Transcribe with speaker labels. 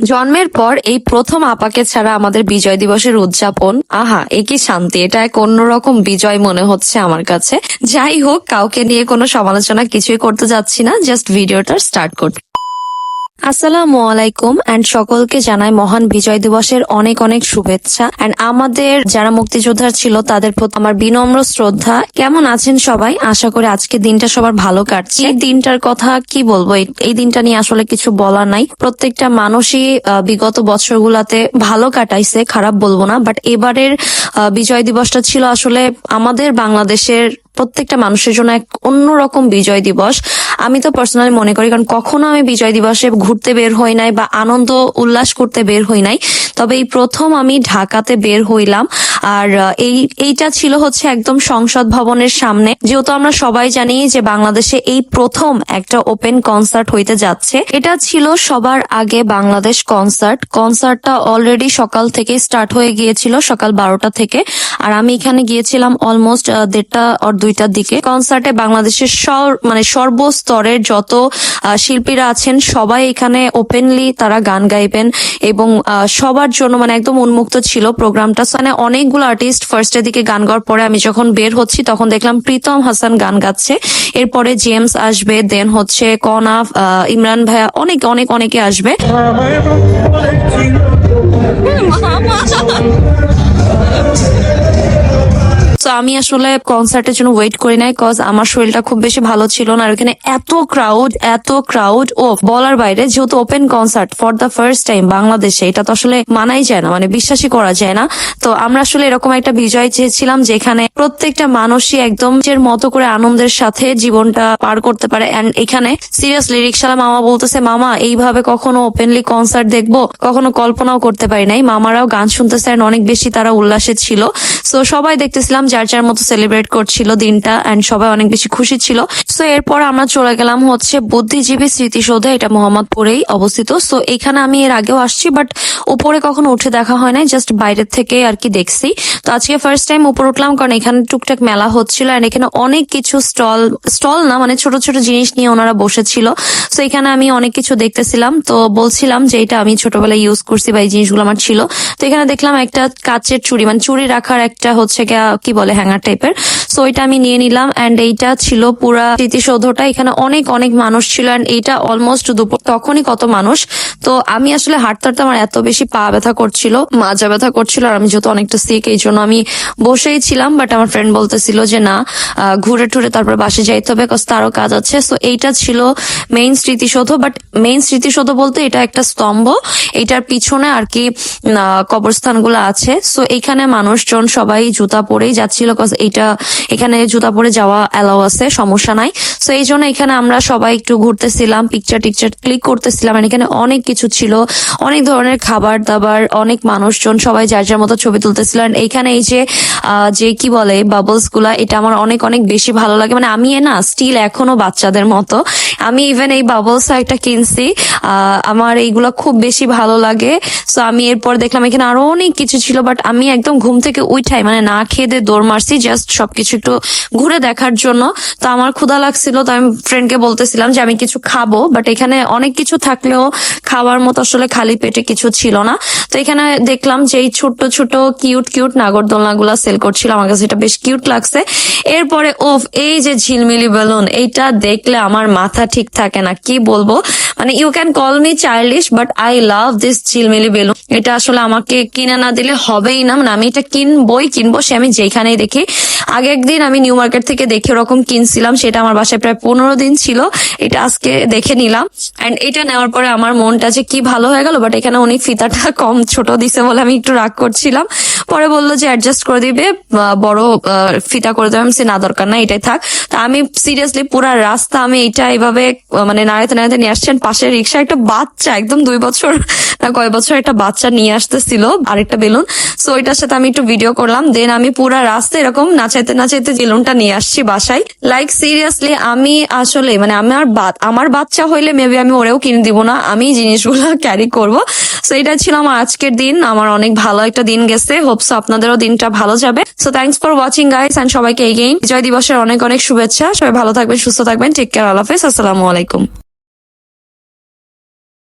Speaker 1: জন্মের পর এই প্রথম আপাকে ছাড়া আমাদের বিজয় দিবসের উদযাপন। আহা, এ কি শান্তি! এটা এক অন্যরকম বিজয় মনে হচ্ছে আমার কাছে। যাই হোক, কাউকে নিয়ে কোনো সমালোচনা কিছুই করতে যাচ্ছি না, জাস্ট ভিডিওটা স্টার্ট করতে আসসালামু আলাইকুম এন্ড সকলকে জানাই মহান বিজয় দিবসের অনেক অনেক শুভেচ্ছা এন্ড আমাদের যারা মুক্তিযোদ্ধা ছিল তাদের প্রতি আমার বিনম্র শ্রদ্ধা। কেমন আছেন সবাই? আশা করি আজকে দিনটা সবার ভালো কাটছে। এই দিনটার কথা কি বলব? এই- দিনটা নিয়ে আসলে কিছু বলা নাই। প্রত্যেকটা মানুষই বিগত বছরগুলাতে ভালো কাটাইছে, খারাপ বলব না বাট এবারের বিজয় দিবসটা ছিল আসলে আমাদের বাংলাদেশের প্রত্যেকটা মানুষের জন্য এক অন্যরকম বিজয় দিবস। আমি তো পার্সোনালি মনে করি, কারণ কখনো আমি বিজয় দিবসে ঘুরতে বের হই নাই বা আনন্দ উল্লাস করতে বের হই নাই। তবে এই প্রথম আমি ঢাকাতে বের হইলাম। আর এই, এইটা ছিল হচ্ছে একদম সংসদ ভবনের সামনে। যেহেতু আমরা সবাই জানি যে বাংলাদেশে এই প্রথম একটা ওপেন কনসার্ট হইতে যাচ্ছে। এটা ছিল সবার আগে বাংলাদেশ কনসার্ট কনসার্টটা অলরেডি সকাল থেকে স্টার্ট হয়ে গিয়েছিল, সকাল বারোটা থেকে। আর আমি এখানে গিয়েছিলাম অলমোস্ট দেড়টা আর দুইটার দিকে। কনসার্টে বাংলাদেশের সব মানে সর্বস্তরের যত শিল্পীরা আছেন সবাই এখানে ওপেনলি তারা গান গাইবেন এবং সবার জন্য মানে একদম উন্মুক্ত ছিল প্রোগ্রামটা। মানে অনেকগুলো আর্টিস্ট ফার্স্টের দিকে গান গাওয়ার পরে আমি যখন বের হচ্ছি তখন দেখলাম প্রীতম হাসান গান গাচ্ছে। এরপরে জেমস আসবে দেন হচ্ছে কনাফ আহ, ইমরান ভাইয়া অনেক অনেক অনেকে আসবে। তো আমি আসলে কনসার্টের জন্য ওয়েট করি নাই কজ আমার শরীরটা খুব বেশি ভালো ছিল না। আর ওখানে এত ক্রাউড এত ক্রাউড ও, বলার বাইরে যেহেতু open concert for the first time বাংলাদেশে, এটা তো আসলে মানাই যায় না মানে বিশ্বাসই করা যায় না। তো আমরা আসলে এরকম একটা বিজয় চেয়েছিলাম যেখানে প্রত্যেকটা মানুষই একদম নিজের মতো করে আনন্দের সাথে জীবনটা পার করতে পারে। এন্ড এখানে সিরিয়াসলি রিক্সালা মামা বলতেছে, মামা, এইভাবে কখনো ওপেনলি কনসার্ট দেখব? কখনো কল্পনাও করতে পারি নাই। মামারাও গান শুনতেছে অনেক বেশি তারা উল্লাসে ছিল। সো সবাই দেখতেছিলাম, যার যার মতো সেলিব্রেট করছিল দিনটা এন্ড সবাই অনেক বেশি খুশি ছিল। সো এরপর আমরা চলে গেলাম হচ্ছে বুদ্ধিজীবী স্মৃতিসৌধে, এটা মোহাম্মদপুরেই অবস্থিত। সো এখানে আমি এর আগেও আসছি বাট উপরে কখনো উঠে দেখা হয় নাই জাস্ট বাইরের থেকে আর কি দেখছি। তো আজকে ফার্স্ট টাইম উপর উঠলাম, কারণ এখানে টুকটাক মেলা হচ্ছিল এন্ড এখানে অনেক কিছু স্টল স্টল না মানে ছোট ছোট জিনিস নিয়ে ওনারা বসেছিল। সো এখানে আমি অনেক কিছু দেখতেছিলাম। তো বলছিলাম যে এটা আমি ছোটবেলায় ইউজ করছি বা এই জিনিসগুলো আমার ছিল। তো এখানে দেখলাম একটা কাচের চুড়ি মানে চুড়ি রাখার একটা হচ্ছে কি বলে? হ্যাঙ্গার টাইপের সো এটা আমি নিয়ে নিলাম এন্ড এইটা ছিল পুরা স্মৃতিসৌধটা। এখানে অনেক অনেক মানুষ ছিল এন্ড এইটা অলমোস্ট দুপুর, তখনই কত মানুষ। তো আমি আসলে হাঁটতে হাঁটতে আমার এত বেশি পা ব্যথা করছিল, মাজা ব্যথা করছিল আর আমি যেহেতু অনেকটা সিক এই জন্য আমি বসেই ছিলাম বাট আমার ফ্রেন্ড বলতেছিল যে না ঘুরে টুরে তারপর বাসে যাইতে হবে কজ তারও কাজ আছে। সো এইটা ছিল মেইন স্মৃতিসৌধ বাট মেইন স্মৃতিসৌধ বলতে এটা একটা স্তম্ভ। এটার পিছনে আর কি কবরস্থানগুলো আছে। সো এখানে মানুষজন সবাই জুতা পরেই যাচ্ছিল। কজ এইটা এখানে জুতা পরে যাওয়া অ্যালাউ আছে, সমস্যা নাই। সো এই জন্য এখানে আমরা সবাই একটু ঘুরতেছিলাম পিকচার টিকচার ক্লিক করতেছিলাম এখানে অনেক কিছু ছিল। অনেক ধরনের খাবার দাবার, অনেক মানুষজন, সবাই যার যার মতো ছবি তুলতেছিল। And এইখানে এই যে যে কি বলে বাবলসগুলা, এটা আমার অনেক অনেক বেশি ভালো লাগে। মানে আমি না স্টিল এখনও বাচ্চাদের মতো। আমি ইভেন এই বাবলস একটা কিনছি আমার এইগুলা খুব বেশি ভালো লাগে। সো আমি এরপর দেখলাম এখানে আরও অনেক কিছু ছিল বাট আমি একদম ঘুম থেকে উঠাই মানে না খেয়ে দিয়ে দৌড় মারছি জাস্ট সবকিছু একটু ঘুরে দেখার জন্য। তো আমার ক্ষুধা লাগছিল, তো আমি ফ্রেন্ডকে বলতেছিলাম যে আমি কিছু খাব বাট এখানে অনেক কিছু থাকলেও খাওয়ার মতো আসলে খালি পেটে কিছু ছিল না। তো এখানে দেখলাম যে এই ছোট্ট ছোট কিউট কিউট নাগরদোলনা গুলা সেল করছিল। আমার কাছে এটা বেশ কিউট লাগছে। এরপরে ওফ এই যে ঝিলমিলি বেলুন, এইটা দেখলে আমার মাথা ঠিক থাকে না, কি বলব? মানে you can call me childish but I love this Jhilmili balloon. এটা আসলে আমাকে কিনে না দিলে হবেই না। মানে আমি এটা কিনবই, কিনবো, সে আমি যেখানেই দেখি। আগে একদিন আমি নিউ মার্কেট থেকে দেখে ওরকম কিনছিলাম, সেটা আমার বাসায় প্রায় পনেরো দিন ছিল, এটা আজকে দেখে নিলাম। এন্ড এটা নেওয়ার পরে আমার মনটা যে কি ভালো হয়ে গেল বাট এখানে উনি ফিতাটা কম ছোট দিছে বলে আমি একটু রাগ করছিলাম। পরে বলল যে অ্যাডজাস্ট করে দিবে বড় ফিতা করে দেবে। আমি না, দরকার না এটাই থাক। তা আমি সিরিয়াসলি পুরা রাস্তা আমি এটা এইভাবে মানে নাড়াতে নাড়াতে নিয়ে আসছেন পাশের রিক্সা একটা বাচ্চা, একদম দুই বছর, না, কয় বছর একটা বাচ্চা নিয়ে আসতেছিল, আরেকটা বেলুন। সো এটার সাথে আমি একটু ভিডিও করলাম। দেন আমি পুরো রাস্তা এরকম নাচাইতে নাচাইতে বেলুনটা নিয়ে আসছি বাসায় লাইক সিরিয়াসলি আমি আসলে মানে আমার আমার বাচ্চা হইলে মেবি আমি ওরেও কিনে দিব না, আমি জিনিসগুলো ক্যারি করব। সো এটা ছিল আমার আজকের দিন, আমার অনেক ভালো একটা দিন গেছে হোপস আপনাদেরও দিনটা ভালো যাবে। So thanks for watching guys and সবাইকে এগেইন বিজয় দিবসের অনেক অনেক শুভেচ্ছা, সবাই ভালো থাকবেন, সুস্থ থাকবেন টেক কেয়ার আল্লাহ হাফেজ, আসসালামু আলাইকুম।